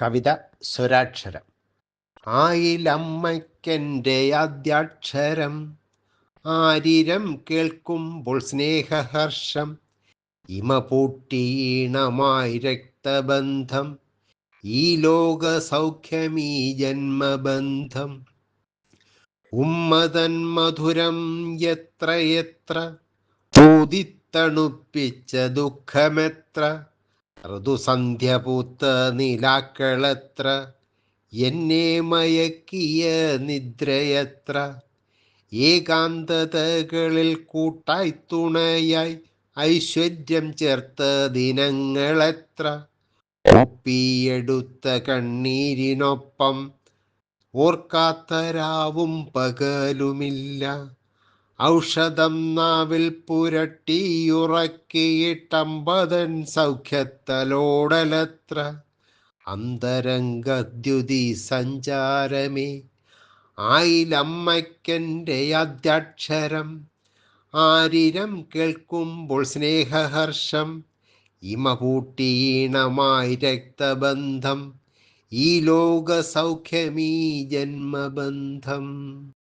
കവിത സ്വരാക്ഷരം. ആയിലമ്മയ്ക്കെന്റെ ആദ്യാക്ഷരം. ആരിരം കേൾക്കുമ്പോൾ സ്നേഹഹർഷം. ഇമ പൂട്ടീണമായി രക്തബന്ധം ഈ ലോക സൗഖ്യമീ ജന്മബന്ധം. ഉമ്മതൻ മധുരം എത്ര എത്ര ഊതിത്തണുപ്പിച്ച ദുഃഖമെത്ര? ഋതുസന്ധ്യ പൂത്ത നിലാക്കളെത്ര? എന്നെ മയക്കിയ നിദ്രയത്ര? ഏകാന്തതകളിൽ കൂട്ടായി തുണയായി ഐശ്വര്യം ചേർത്ത ദിനങ്ങളെത്ര? ഒപ്പിയെടുത്ത കണ്ണീരിനൊപ്പം ഓർക്കാത്തരാവും പകലുമില്ല. ഔഷധം നാവിൽ പുരട്ടിയുറക്കിയിട്ടമ്പതൻ സൗഖ്യത്തലോടലത്ര. അന്തരംഗദ്യുതി സഞ്ചാരമേ ആയിലമ്മയ്ക്കെന്റെ അധ്യക്ഷരം ആരിരം കേൾക്കുമ്പോൾ സ്നേഹഹർഷം ഇമ പൂട്ടീണമായി രക്തബന്ധം ഈ ലോക സൗഖ്യമീ ജന്മബന്ധം.